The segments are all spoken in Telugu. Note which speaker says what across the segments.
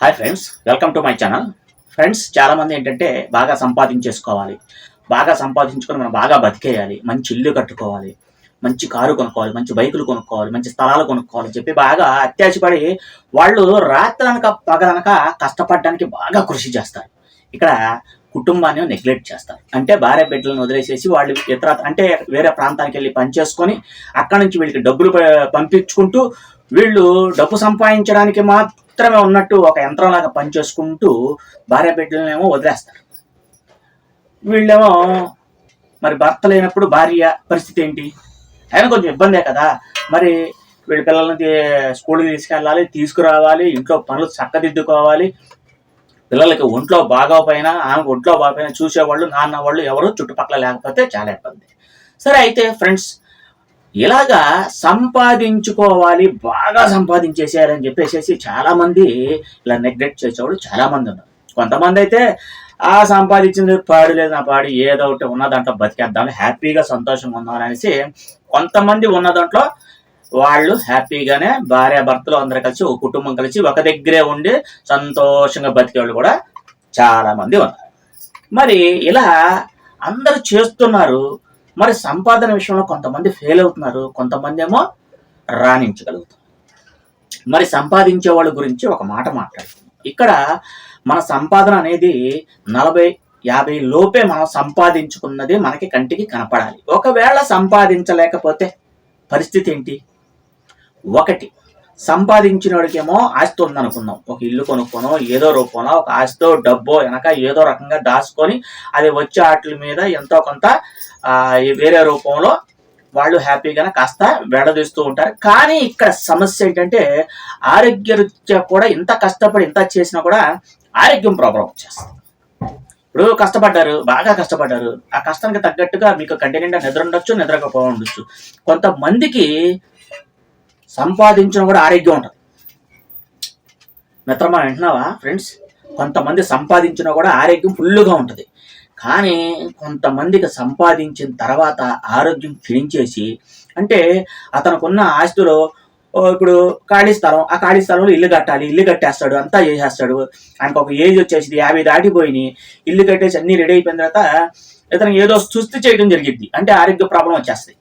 Speaker 1: Hi friends welcome to my channel friends చాలామంది ఏంటంటే బాగా సంపాదించేసుకోవాలి. బాగా సంపాదించుకొని మనం బాగా బతికేయాలి. మంచి ఇల్లు కట్టుకోవాలి. మంచి కారు కొనుక్కోవాలి. మంచి బైకులు కొనుక్కోవాలి. మంచి స్థలాలు కొనుక్కోవాలి చెప్పి బాగా అత్యాశపడి వాళ్ళు రాత్రనక పగలనక కష్టపడడానికి బాగా కృషి చేస్తారు. ఇక్కడ కుటుంబాన్ని నెగ్లెక్ట్ చేస్తారు. అంటే భార్య బిడ్డలను వదిలేసేసి వాళ్ళు ఇతర అంటే వేరే ప్రాంతానికి వెళ్ళి పనిచేసుకొని అక్కడ నుంచి వీళ్ళకి డబ్బులు పంపించుకుంటూ వీళ్ళు డబ్బు సంపాదించడానికి మాత్రమే ఉన్నట్టు ఒక యంత్రంలాగా పనిచేసుకుంటూ భార్య బిడ్డలనేమో వదిలేస్తారు. వీళ్ళేమో మరి భర్త లేనప్పుడు భార్య పరిస్థితి ఏంటి? అయినా కొంచెం ఇబ్బందే కదా. మరి వీళ్ళ పిల్లల్ని స్కూల్కి తీసుకెళ్ళాలి తీసుకురావాలి ఇంట్లో పనులు చక్కదిద్దుకోవాలి. పిల్లలకి ఒంట్లో బాగోపోయినా ఆమెకు ఒంట్లో బాగోపోయినా చూసేవాళ్ళు నాన్న వాళ్ళు ఎవరు చుట్టుపక్కల లేకపోతే చాలా ఇబ్బంది. సరే అయితే ఫ్రెండ్స్ ఇలాగా సంపాదించుకోవాలి బాగా సంపాదించేసేయాలని చెప్పేసి చాలా మంది ఇలా నెగ్లెక్ట్ చేసేవాళ్ళు చాలా మంది ఉన్నారు. కొంతమంది అయితే ఆ సంపాదించింది పాడు లేదు నా పాడు ఏదో ఒకటి ఉన్న దాంట్లో బతికేద్దాం హ్యాపీగా సంతోషంగా ఉందాం అనేసి కొంతమంది ఉన్న దాంట్లో వాళ్ళు హ్యాపీగానే భార్య భర్తలు అందరు కలిసి ఒక కుటుంబం కలిసి ఒక దగ్గరే ఉండి సంతోషంగా బతికేవాళ్ళు కూడా చాలా మంది ఉన్నారు. మరి ఇలా అందరూ చేస్తున్నారు. మరి సంపాదన విషయంలో కొంతమంది ఫెయిల్ అవుతున్నారు కొంతమంది ఏమో రాణించగలుగుతారు. మరి సంపాదించే వాళ్ళ గురించి ఒక మాట మాట్లాడుతున్నాం ఇక్కడ మన సంపాదన అనేది నలభై యాభై లోపే మనం సంపాదించుకున్నది మనకి కంటికి కనపడాలి. ఒకవేళ సంపాదించలేకపోతే పరిస్థితి ఏంటి? ఒకటి సంపాదించినోడికేమో ఆస్తి ఉందనుకుందాం. ఒక ఇల్లు కొనుక్కోనో ఏదో రూపంలో ఒక ఆస్తితో డబ్బో వెనక ఏదో రకంగా దాచుకొని అది వచ్చే వాటి మీద ఎంతో కొంత వేరే రూపంలో వాళ్ళు హ్యాపీగానే కాస్త వెడదీస్తూ ఉంటారు. కానీ ఇక్కడ సమస్య ఏంటంటే ఆరోగ్యరీత్యా కూడా ఇంత కష్టపడి ఇంత చేసినా కూడా ఆరోగ్యం ప్రాబ్లం వచ్చేస్తుంది ఇప్పుడు కష్టపడ్డారు బాగా కష్టపడ్డారు. ఆ కష్టానికి తగ్గట్టుగా మీకు కంటి నిండా నిద్ర ఉండొచ్చు నిద్రకపో ఉండొచ్చు. కొంతమందికి సంపాదించడం కూడా ఆరోగ్యం ఉంటుంది. మిత్రమా వింటున్నావా ఫ్రెండ్స్? కొంతమంది సంపాదించినా కూడా ఆరోగ్యం ఫుల్గా ఉంటుంది. కానీ కొంతమందికి సంపాదించిన తర్వాత ఆరోగ్యం క్షీణించేసి అంటే అతనుకున్న ఆస్తిలో ఇప్పుడు ఖాళీ స్థలం ఆ ఖాళీ స్థలంలో ఇల్లు కట్టాలి ఇల్లు కట్టేస్తాడు అంతా చేసేస్తాడు. ఆయనకు ఒక ఏజ్ వచ్చేసింది యాభై దాటిపోయి ఇల్లు కట్టేసి అన్ని రెడీ అయిపోయిన తర్వాత ఇతను ఏదో సుస్థి చేయడం జరిగింది అంటే ఆరోగ్య ప్రాబ్లం వచ్చేస్తుంది.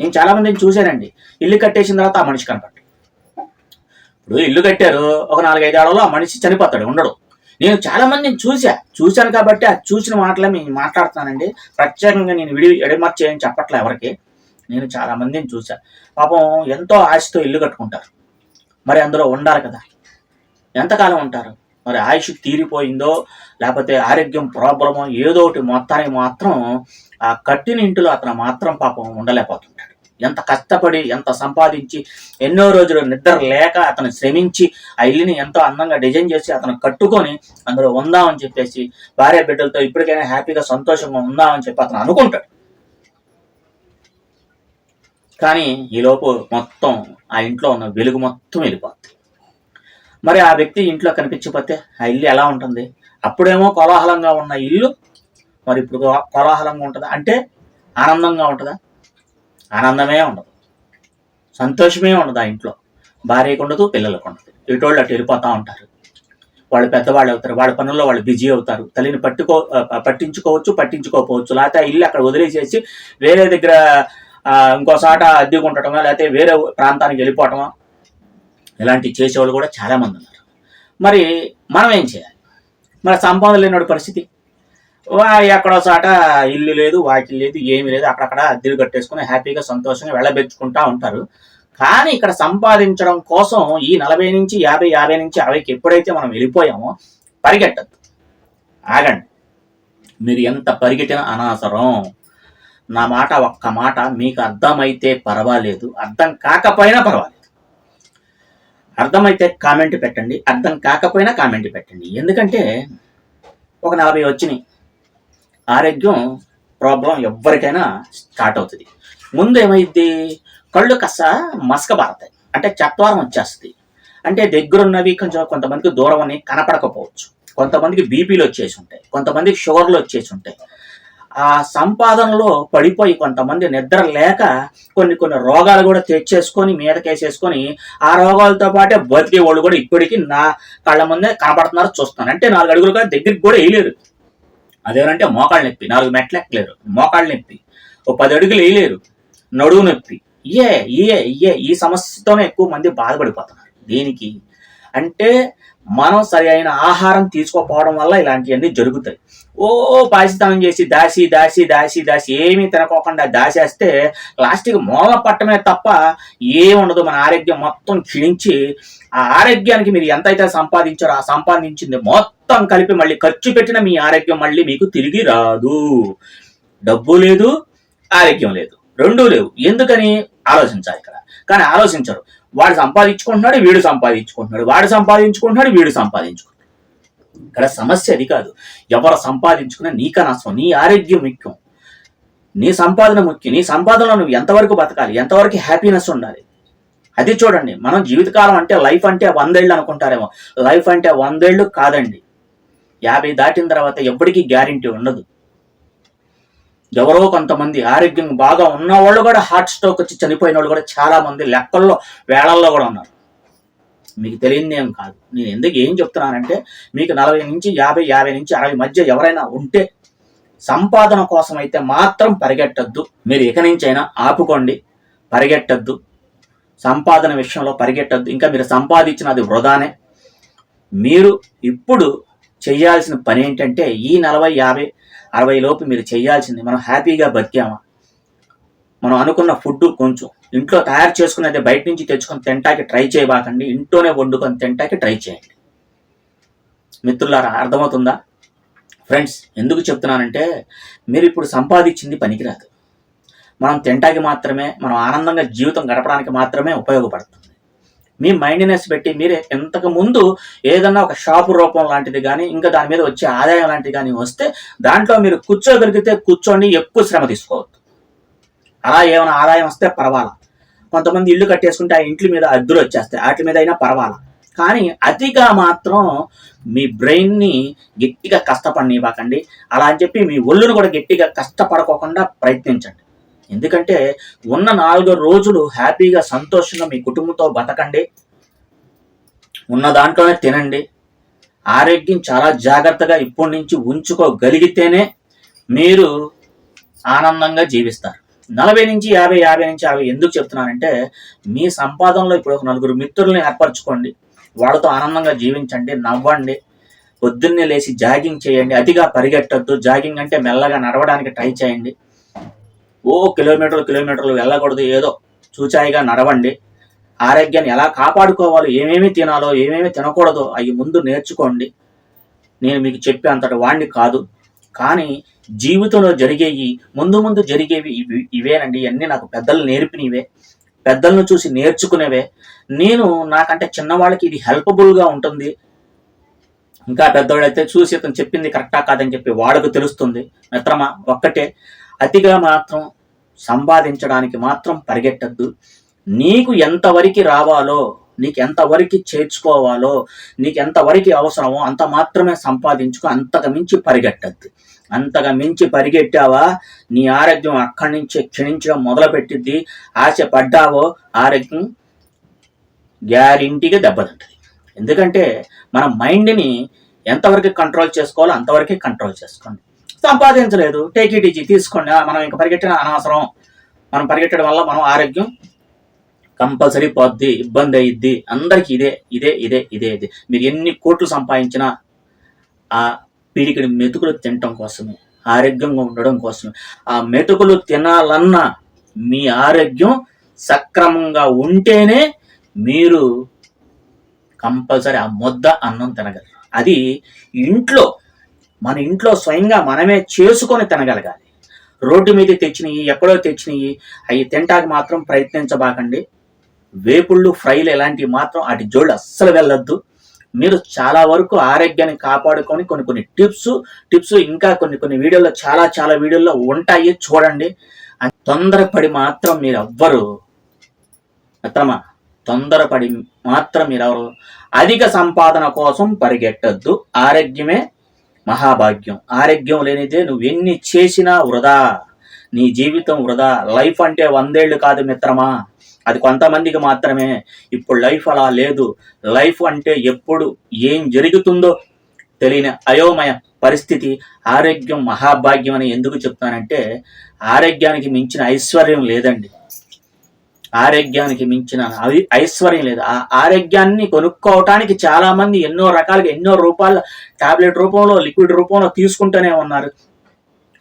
Speaker 1: నేను చాలా మందిని చూశానండి. ఇల్లు కట్టేసిన తర్వాత ఆ మనిషి కనపడ్డాడు. ఇప్పుడు ఇల్లు కట్టారు ఒక నాలుగైదు ఏళ్ళలో ఆ మనిషి చనిపోతాడు ఉండడు. నేను చాలా మందిని చూసా చూశాను కాబట్టి ఆ చూసిన మాటలే నేను మాట్లాడుతున్నానండి. ప్రత్యేకంగా నేను విడి ఎడమర్చి చేయని చెప్పట్లే ఎవరికి. నేను చాలా మందిని చూసా పాపం ఎంతో ఆశతో ఇల్లు కట్టుకుంటారు. మరి అందులో ఉండాలి కదా. ఎంతకాలం ఉంటారు? మరి ఆయుష్ తీరిపోయిందో లేకపోతే ఆరోగ్యం ప్రాబ్లమో ఏదో ఒకటి మొత్తానికి మాత్రం ఆ కట్టిన ఇంటిలో అతను మాత్రం పాపం ఉండలేకపోతుంటాడు. ఎంత కష్టపడి ఎంత సంపాదించి ఎన్నో రోజులు నిద్ర లేక అతను శ్రమించి ఆ ఇల్లుని ఎంతో అందంగా డిజైన్ చేసి అతను కట్టుకొని అందులో ఉందామని చెప్పేసి భార్య బిడ్డలతో ఇప్పటికైనా హ్యాపీగా సంతోషంగా ఉందామని చెప్పి అతను అనుకుంటాడు. కానీ ఈలోపు మొత్తం ఆ ఇంట్లో ఉన్న వెలుగు మొత్తం వెళ్ళిపోతుంది మరి ఆ వ్యక్తి ఇంట్లో కనిపించకపోతే ఆ ఇల్లు ఎలా ఉంటుంది? అప్పుడేమో కోలాహలంగా ఉన్న ఇల్లు మరి ఇప్పుడు కోలాహలంగా ఉంటుందా? అంటే ఆనందంగా ఉంటుందా? ఆనందమే ఉండదు. సంతోషమే ఉండదు ఆ ఇంట్లో. భార్యకు ఉండదు పిల్లలకు ఉండదు. ఇటోళ్ళు అటు వెళ్ళిపోతూ ఉంటారు. వాళ్ళు పెద్దవాళ్ళు అవుతారు వాళ్ళ పనుల్లో వాళ్ళు బిజీ అవుతారు. తల్లిని పట్టుకో పట్టించుకోవచ్చు పట్టించుకోకపోవచ్చు లేకపోతే ఆ ఇల్లు అక్కడ వదిలేసేసి వేరే దగ్గర ఇంకోసాట ఇంకో లేకపోతే వేరే ప్రాంతానికి వెళ్ళిపోవటమా? ఇలాంటివి చేసేవాళ్ళు కూడా చాలామంది ఉన్నారు. మరి మనం ఏం చేయాలి? మరి సంపాదన లేనివాడి పరిస్థితి. వా ఎక్కడో చాట ఇల్లు లేదు వాకిల్ లేదు ఏమీ లేదు అక్కడక్కడ అద్దెలు కట్టేసుకుని హ్యాపీగా సంతోషంగా వెళ్ళబెచ్చుకుంటా ఉంటారు. కానీ ఇక్కడ సంపాదించడం కోసం ఈ నలభై నుంచి యాభై యాభై నుంచి అరవైకి ఎప్పుడైతే మనం వెళ్ళిపోయామో పరిగెట్టద్దు. ఆగండి. మీరు ఎంత పరిగెట్టినా అనవసరం. నా మాట ఒక్క మాట మీకు అర్థమైతే పర్వాలేదు. అర్థం కాకపోయినా పర్వాలేదు. అర్థమైతే కామెంట్ పెట్టండి అర్థం కాకపోయినా కామెంట్ పెట్టండి. ఎందుకంటే ఒక నలభై వచ్చినాయి. ఆరోగ్యం ప్రాబ్లం ఎవరికైనా స్టార్ట్ అవుతుంది. ముందు ఏమైద్ది? కళ్ళు కస మసక బారతాయి. అంటే చత్వారం వచ్చేస్తుంది. అంటే దగ్గరున్నవి కొంచెం కొంతమందికి దూరం అని కనపడకపోవచ్చు. కొంతమందికి బీపీలు వచ్చేసి ఉంటాయి. కొంతమందికి షుగర్లు వచ్చేసి ఉంటాయి. ఆ సంపాదనలో పడిపోయి కొంతమంది నిద్ర లేక కొన్ని కొన్ని రోగాలు కూడా తెచ్చేసుకొని మీదకేసేసుకొని ఆ రోగాలతో పాటే బతికే వాళ్ళు కూడా ఇప్పటికీ నా కళ్ళ ముందే కనబడుతున్నారు చూస్తాను అంటే నాలుగు అడుగులుగా దగ్గరికి కూడా వేయలేరు. అదేనంటే మోకాళ్ళ నొప్పి. నాలుగు మెట్లు ఎక్కలేరు. మోకాళ్ళ నొప్పి. ఓ పది అడుగులు వేయలేరు. నడువు నొప్పి. ఇయే ఇయే ఇయే. ఈ సమస్యతోనే ఎక్కువ మంది బాధపడిపోతున్నారు. దేనికి? అంటే మనం సరి అయిన ఆహారం తీసుకోకపోవడం వల్ల ఇలాంటివన్నీ జరుగుతాయి. ఓ పాసితనం చేసి దాసి దాసి దాసి దాసి ఏమీ తినకోకుండా దాసేస్తే లాస్ట్కి మూల పట్టమే తప్ప ఏముండదు. మన ఆరోగ్యం మొత్తం క్షీణించి ఆ ఆరోగ్యానికి మీరు ఎంతైతే సంపాదించారో ఆ సంపాదించింది మొత్తం కలిపి మళ్ళీ ఖర్చు పెట్టిన మీ ఆరోగ్యం మళ్ళీ మీకు తిరిగి రాదు. డబ్బు లేదు ఆరోగ్యం లేదు. రెండూ లేవు. ఎందుకని? ఆలోచించాలి ఇక్కడ. కానీ ఆలోచించరు. వాడు సంపాదించుకుంటున్నాడు వీడు సంపాదించుకుంటున్నాడు. వాడు సంపాదించుకుంటున్నాడు వీడు సంపాదించుకుంటున్నాడు. ఇక్కడ సమస్య అది కాదు. ఎవరు సంపాదించుకున్నా నీక నీ ఆరోగ్యం ముఖ్యం. నీ సంపాదన ముఖ్యం. నీ సంపాదనలో నువ్వు ఎంతవరకు బతకాలి? ఎంతవరకు హ్యాపీనెస్ ఉండాలి? అది చూడండి. మనం జీవితకాలం అంటే లైఫ్ అంటే వందేళ్ళు అనుకుంటారేమో. లైఫ్ అంటే వందేళ్ళు కాదండి. యాభై దాటిన తర్వాత ఎప్పటికీ గ్యారంటీ ఉండదు. ఎవరో కొంతమంది ఆరోగ్యం బాగా ఉన్నవాళ్ళు కూడా హార్ట్ స్ట్రోక్ వచ్చి చనిపోయిన వాళ్ళు కూడా చాలా మంది లెక్కల్లో వేళల్లో కూడా ఉన్నారు. మీకు తెలియంది ఏం కాదు. నేను ఎందుకు ఏం చెప్తున్నానంటే మీకు నలభై నుంచి యాభై యాభై నుంచి అరవై మధ్య ఎవరైనా ఉంటే సంపాదన కోసం అయితే మాత్రం పరిగెట్టద్దు. మీరు ఇక నుంచి అయినా ఆపుకోండి పరిగెట్టద్దు. సంపాదన విషయంలో పరిగెట్టద్దు. ఇంకా మీరు సంపాదించినది వృధానే. మీరు ఇప్పుడు చేయాల్సిన పని ఏంటంటే ఈ నలభై యాభై అరవై లోపు మీరు చేయాల్సింది మనం హ్యాపీగా బతికామా? మనం అనుకున్న ఫుడ్ కొంచెం ఇంట్లో తయారు చేసుకునేది బయట నుంచి తెచ్చుకొని తింటాకి ట్రై చేయబాకండి ఇంట్లోనే వండుకొని తింటాకి ట్రై చేయండి. మిత్రులారా అర్థమవుతుందా? ఫ్రెండ్స్ ఎందుకు చెప్తున్నానంటే మీరు ఇప్పుడు సంపాదించింది పనికిరాదు. మనం తింటాకి మాత్రమే మనం ఆనందంగా జీవితం గడపడానికి మాత్రమే ఉపయోగపడుతుంది. మీ మైండ్నెస్ పెట్టి మీరు ఇంతకు ముందు ఏదన్నా ఒక షాపు రూపం లాంటిది కానీ ఇంకా దాని మీద వచ్చే ఆదాయం లాంటిది కానీ వస్తే దాంట్లో మీరు కూర్చోగలిగితే కూర్చోండి ఎక్కువ శ్రమ తీసుకోవద్దు. అలా ఏమైనా ఆదాయం వస్తే పర్వాలా. కొంతమంది ఇల్లు కట్టేసుకుంటే ఆ ఇంట్ల మీద అద్దులు వచ్చేస్తాయి వాటి మీద అయినా పర్వాలా. కానీ అతిగా మాత్రం మీ బ్రెయిన్ని గట్టిగా కష్టపడనివ్వకండి. అలా అని చెప్పి మీ ఒళ్ళును కూడా గట్టిగా కష్టపడకోకుండా ప్రయత్నించండి. ఎందుకంటే ఉన్న నాలుగు రోజులు హ్యాపీగా సంతోషంగా మీ కుటుంబంతో బతకండి. ఉన్న దాంట్లోనే తినండి. ఆరోగ్యం చాలా జాగ్రత్తగా ఇప్పటి నుంచి ఉంచుకోగలిగితేనే మీరు ఆనందంగా జీవిస్తారు. నలభై నుంచి యాభై యాభై నుంచి యాభై ఎందుకు చెప్తున్నానంటే మీ సంపాదనలో ఇప్పుడు ఒక నలుగురు మిత్రుల్ని ఏర్పరచుకోండి. వాళ్ళతో ఆనందంగా జీవించండి నవ్వండి. పొద్దున్నే లేచి జాగింగ్ చేయండి. అతిగా పరిగెట్టద్దు. జాగింగ్ అంటే మెల్లగా నడవడానికి ట్రై చేయండి. ఓ కిలోమీటర్లు కిలోమీటర్లు వెళ్ళకూడదు ఏదో చూచాయిగా నడవండి. ఆరోగ్యాన్ని ఎలా కాపాడుకోవాలో ఏమేమి తినాలో ఏమేమి తినకూడదో అవి ముందు నేర్చుకోండి. నేను మీకు చెప్పే అంతటి వాణ్ణి కాదు. కానీ జీవితంలో జరిగేవి ముందు ముందు జరిగేవి ఇవి ఇవేనండి. ఇవన్నీ నాకు పెద్దలు నేర్పినవే పెద్దలను చూసి నేర్చుకునేవే. నేను నాకంటే చిన్నవాళ్ళకి ఇది హెల్ప్ఫుల్గా ఉంటుంది. ఇంకా పెద్దవాళ్ళైతే చూసి ఇతను చెప్పింది కరెక్టా కాదని చెప్పి వాళ్ళకు తెలుస్తుంది. మిత్రమా ఒక్కటే. అతిగా మాత్రం సంపాదించడానికి మాత్రం పరిగెట్టద్దు. నీకు ఎంతవరకు రావాలో నీకు ఎంతవరకు చేర్చుకోవాలో నీకు ఎంతవరకు అవసరమో అంత మాత్రమే సంపాదించుకో అంతకు మించి పరిగెట్టద్దు. అంతగా మించి పరిగెట్టావా? నీ ఆరోగ్యం అక్కడి నుంచి క్షీణించడం మొదలుపెట్టిద్ది. ఆశ పడ్డావో ఆరోగ్యం గ్యారంటీగా దెబ్బతింటుంది. ఎందుకంటే మన మైండ్ని ఎంతవరకు కంట్రోల్ చేసుకోవాలో అంతవరకే కంట్రోల్ చేసుకోండి. సంపాదించలేదు. టేక్ ఇట్ ఈజీ తీసుకోండి. మనం ఇంకా పరిగెట్టిన అనవసరం. మనం పరిగెట్టడం వల్ల మనం ఆరోగ్యం కంపల్సరీ పోద్ది ఇబ్బంది అయ్యిద్ది అందరికీ ఇదే ఇదే ఇదే ఇదే ఇదే. మీరు ఎన్ని కోట్లు సంపాదించినా ఆ పీడికిడి మెతుకులు తినటం కోసమే ఆరోగ్యంగా ఉండడం కోసమే. ఆ మెతుకులు తినాలన్నా మీ ఆరోగ్యం సక్రమంగా ఉంటేనే మీరు కంపల్సరీ ఆ ముద్ద అన్నం తినగలరు. అది ఇంట్లో మన ఇంట్లో స్వయంగా మనమే చేసుకొని తినగలగాలి. రోడ్డు మీద తెచ్చినవి ఎక్కడో తెచ్చినవి అవి తింటాక మాత్రం ప్రయత్నించబాకండి. వేపుళ్ళు ఫ్రైలు ఇలాంటివి మాత్రం అటు జోళ్ళు అస్సలు వెళ్ళొద్దు. మీరు చాలా వరకు ఆరోగ్యాన్ని కాపాడుకొని కొన్ని కొన్ని టిప్స్ టిప్స్ ఇంకా కొన్ని కొన్ని వీడియోలో చాలా చాలా వీడియోల్లో ఉంటాయి చూడండి. అని తొందరపడి మాత్రం మీరు ఎవ్వరు మిత్రమా తొందరపడి మాత్రం మీరు ఎవరు అధిక సంపాదన కోసం పరిగెట్టద్దు. ఆరోగ్యమే మహాభాగ్యం. ఆరోగ్యం లేనిదే నువ్వు ఎన్ని చేసినా వృధా. నీ జీవితం వృధా. లైఫ్ అంటే వందేళ్ళు కాదు మిత్రమా. అది కొంతమందికి మాత్రమే. ఇప్పుడు లైఫ్ అలా లేదు. లైఫ్ అంటే ఎప్పుడు ఏం జరుగుతుందో తెలియని అయోమయ పరిస్థితి. ఆరోగ్యం మహాభాగ్యం అని ఎందుకు చెప్తానంటే ఆరోగ్యానికి మించిన ఐశ్వర్యం లేదండి. ఆరోగ్యానికి మించిన అది ఐశ్వర్యం లేదు. ఆ ఆరోగ్యాన్ని కొనుక్కోవటానికి చాలా మంది ఎన్నో రకాలుగా ఎన్నో రూపాయల టాబ్లెట్ రూపంలో లిక్విడ్ రూపంలో తీసుకుంటూనే ఉన్నారు.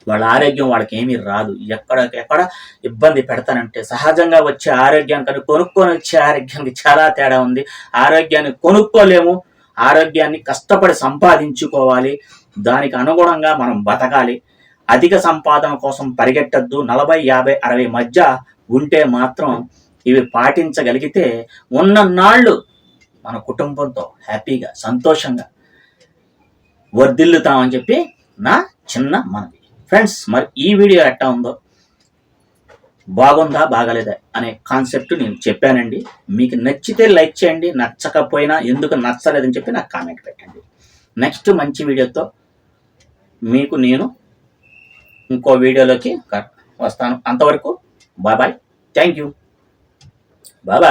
Speaker 1: వాళ్ళ ఆరోగ్యం వాళ్ళకి ఏమీ రాదు. ఎక్కడ ఎక్కడ ఇబ్బంది పెడతానంటే సహజంగా వచ్చే ఆరోగ్యానికి కొనుక్కొని వచ్చే ఆరోగ్యానికి చాలా తేడా ఉంది. ఆరోగ్యాన్ని కొనుక్కోలేము. ఆరోగ్యాన్ని కష్టపడి సంపాదించుకోవాలి. దానికి అనుగుణంగా మనం బతకాలి. అధిక సంపాదన కోసం పరిగెట్టద్దు. నలభై యాభై అరవై మధ్య ఉంటే మాత్రం ఇవి పాటించగలిగితే ఉన్న నాళ్ళు మన కుటుంబంతో హ్యాపీగా సంతోషంగా వర్ధిల్లుతామని చెప్పి నా చిన్న మనవి. ఫ్రెండ్స్ మరి ఈ వీడియో ఎట్టా ఉందో? బాగుందా బాగలేదా అనే కాన్సెప్ట్ నేను చెప్పానండి. మీకు నచ్చితే లైక్ చేయండి నచ్చకపోయినా ఎందుకు నచ్చలేదని చెప్పి నాకు కామెంట్ పెట్టండి. నెక్స్ట్ మంచి వీడియోతో మీకు నేను ఇంకో వీడియోలోకి వస్తాను. అంతవరకు bye bye thank you bye